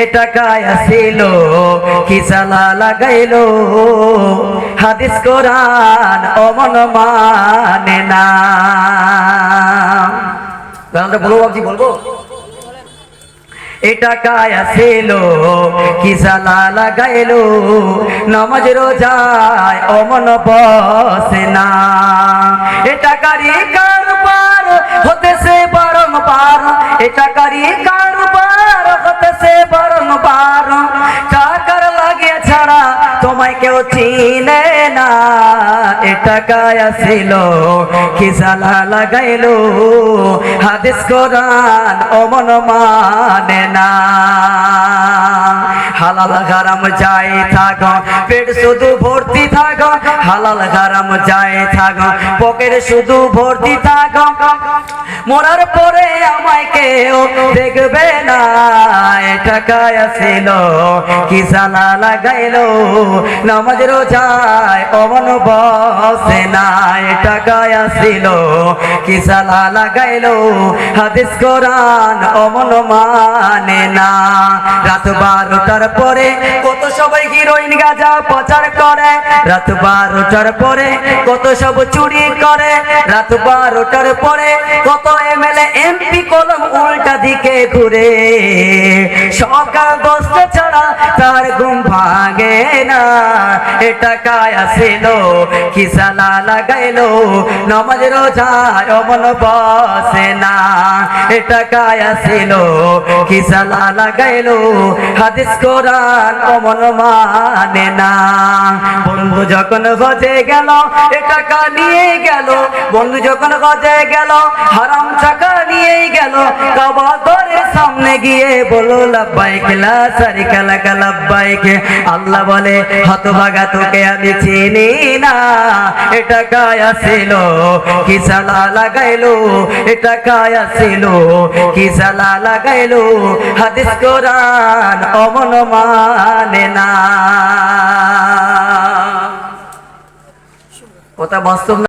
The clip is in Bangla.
এ টাকায় আসিল, কি সালা লাগাইলো? হাদিস কোরআন অমন মানে না। বলব বলব? এটা কায়া ছিল কি সালা লাগাইলো? নামাজ রোজায় অমন বসে না। এটা কারি তোমায় কেউ চিনে না। এটা গায়া ছিল, কি সালা লাগাইলো। হাদিস কোরআন অমন মানে না। হালাল হারাম যাই থাক, পেট শুধু ভর্তি থাক, হালাল হারাম যাই থাক, পকেট শুধু ভর্তি থাক। মরার পরে আমায় কেউ দেখবে না টাকায় আসিল, কি সালা লাগাইলো, নামাজ রোজায় অমন বসে না টাকায় আসিল, কি সালা লাগাইলো, হাদিস কোরআন অমন মানে না। রাত বারোটার পরে কত সবাই হিরোইন গাজা প্রচার করে। রাত বারোটার পরে কত সব চুরি করে। রাত বারোটার পরে কত এমএলএ, এমপি কলম উল্টা দিকে ঘুরে। সকাল বসতে ছাড়া তার ঘুম ভাঙে না। এটা কায়া ছিল কি সালা লাগাইলো, নমাজ রোজায় অমন বসে না। এটা কায়া ছিল কি সালা লাগাইলো, হাদিস কোরআন অমন মানে না। বন্ধু যখন গজে গেল এটা কা নিয়ে গেল। বন্ধু যখন গজে গেল, হারাম টাকা নিয়ে গেল, কাবা সামনে গিয়ে বলো, লাব্বাইক, লা সারিকা লাকা, লাব্বাইক। আল্লাহ বলে, হতভাগা তোকে আমি চিনি না। এটা কায়া ছিল কি সালা লাগাইলো? এটা কায়া ছিল কি সালা লাগাইলো? হাদিস কোরআন অমন মানে না। কথা বাস্তব